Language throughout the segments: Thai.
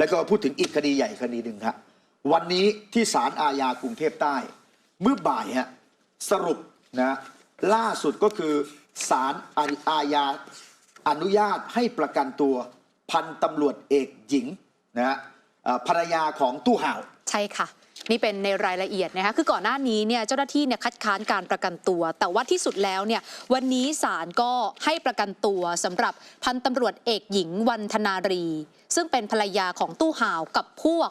แล้วก็พูดถึงอีกคดีใหญ่คดีหนึ่งครับวันนี้ที่ศาลอาญากรุงเทพใต้เมื่อบ่ายฮะสรุปนะล่าสุดก็คือศาลอาญาอนุญาตให้ประกันตัวพันตำรวจเอกหญิงนะฮะภรรยาของตู้ห่าว ใช่ค่ะ นี่เป็นในรายละเอียดนะคะคือก่อนหน้านี้เนี่ยเจ้าหน้าที่เนี่ยคัดค้านการประกันตัว แต่ว่าที่สุดแล้วเนี่ยวันนี้ศาลก็ให้ประกันตัวสำหรับพันตำรวจเอกหญิงวันธนารี ซึ่งเป็นภรรยาของตู้ห่าวกับพวก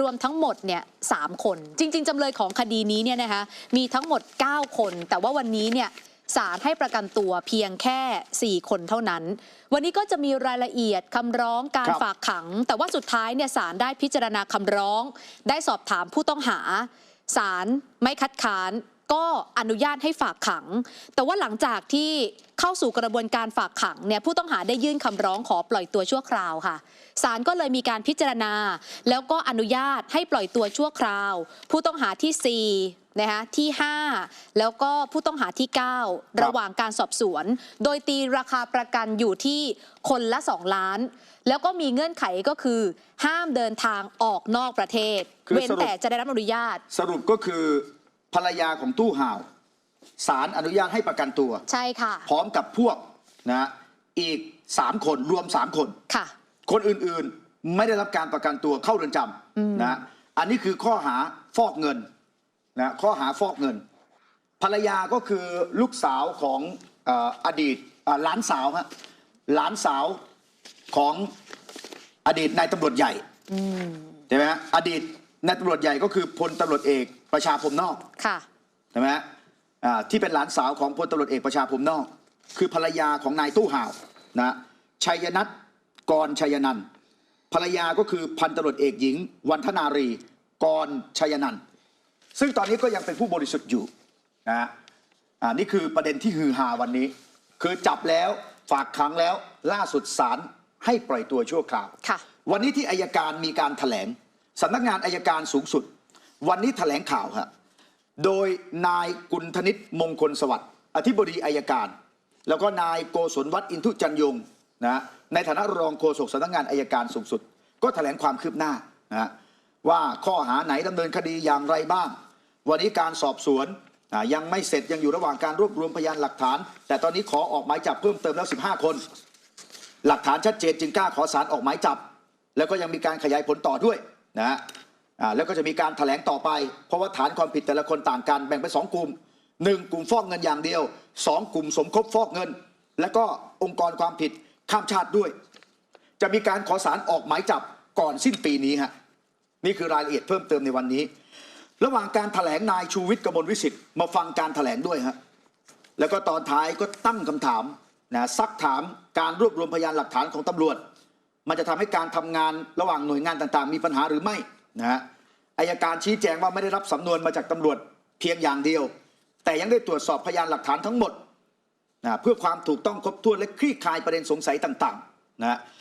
รวมทั้งหมดเนี่ยสามคน จริง ๆจำเลยของคดีนี้เนี่ยนะคะมีทั้งหมด 9 คน แต่ว่าวันนี้เนี่ย ศาลให้ประกันตัวเพียงแค่ 4 คนเท่านั้น วันนี้ก็จะมีรายละเอียดคำร้องการครับฝากขัง แต่ว่าสุดท้ายเนี่ยศาลได้พิจารณาคำร้อง ได้สอบถามผู้ต้องหาศาลไม่คัดค้านก็อนุญาตให้ฝากขัง แต่ว่าหลังจากที่เข้าสู่กระบวนการฝากขังเนี่ยผู้ต้องหาได้ยื่นคำร้องขอปล่อยตัวชั่วคราวค่ะศาลก็เลยมีการพิจารณา แล้วก็อนุญาตให้ปล่อยตัวชั่วคราว ผู้ต้องหาที่ 4 นะคะที่ 5 แล้วก็ผู้ต้องหาที่ 9 ระหว่างการสอบสวน โดยตีราคาประกันอยู่ที่คนละ 2 ล้าน แล้วก็มีเงื่อนไขก็คือ ห้ามเดินทางออกนอกประเทศ คือเว้นสรุป แต่จะได้รับอนุญาต สรุปก็คือภรรยาของตู้ห่าวศาลอนุญาตให้ประกันตัว ใช่ค่ะพร้อมกับพวกนะอีก 3 คนรวม 3 คน ค่ะ คนอื่นๆไม่ได้รับการประกันตัวเข้าเรือนจำนะอันนี้คือข้อหาฟอกเงิน นะข้อหาฟอกเงิน ภรรยาก็คือลูกสาวของเอ่ออดีตอ่าหลานสาวฮะหลานสาวของอดีตนายตำรวจใหญ่ใช่ไหมฮะอดีตนายตำรวจใหญ่ก็คือพลตำรวจเอกประชาพรหมนอกค่ะใช่ไหมฮะอ่าที่เป็นหลานสาวของพลตำรวจเอกประชาพรหมนอก คือภรรยาของนายตู้ห่าวนะชัยนัทกรชัยนันท์ภรรยาก็คือพันตำรวจเอกหญิง วันธนารี กรชัยนันท์ ซึ่งตอนนี้ก็ยังเป็นผู้บริสุทธิ์อยู่นะฮะอ่านี่คือประเด็นที่ฮือฮาวันนี้ คือจับแล้วฝากขังแล้วล่าสุดศาลให้ปล่อยตัวชั่วคราว ค่ะ วันนี้ที่อายการมีการถแถลงสำนักงานอายการสูงสุด วันนี้ถแถลงข่าวครับโดยนายกุลธนิตมงคลสวัสดิ์อธิบดีอายการ แล้วก็นายโกศลวัฒน์อินทุจันยงนะในฐานะรองโฆษกสำนักงานอายการสูงสุด ก็ถแถลงความคืบหน้านะว่าข้อหาไหนดำเนินคดีอย่างไรบ้าง วันนี้การสอบสวนยังไม่เสร็จยังอยู่ระหว่างการรวบรวมพยานหลักฐาน แต่ตอนนี้ขอออกหมายจับเพิ่มเติมแล้ว 15 คน หลักฐานชัดเจนจึงกล้าขอสารออกหมายจับ แล้วก็ยังมีการขยายผลต่อด้วยนะฮะแล้วก็จะมีการถแถลงต่อไป เพราะว่าฐานความผิดแต่ละคนต่างกันแบ่งเป็นสองกลุ่มหนึ่งกลุ่มฟอกเงินอย่างเดียวสองกลุ่มสมคบฟอกเงิน และก็องค์กรความผิดข้ามชาติด้วย จะมีการขอสารออกหมายจับก่อนสิ้นปีนี้ฮะนี่คือรายละเอียดเพิ่มเติมในวันนี้ ระหว่างการถแถลงนายชูวิทย์กมลวิสิทธิ์มาฟังการถแถลงด้วยฮะแล้วก็ตอนท้ายก็ตั้งคำถามนะซักถามการรวบรวมพยานหลักฐานของตำรวจ มันจะทำให้การทำงานระหว่างหน่วยงานต่างๆ มีปัญหาหรือไม่นะฮะอายการชี้แจงว่าไม่ได้รับสำนวนมาจากตำรวจเพียงอย่างเดียว แต่ยังได้ตรวจสอบพยานหลักฐานทั้งหมดนะเพื่อความถูกต้องครบถ้วนและคลี่คลายประเด็นสงสัยต่างๆนะฮะ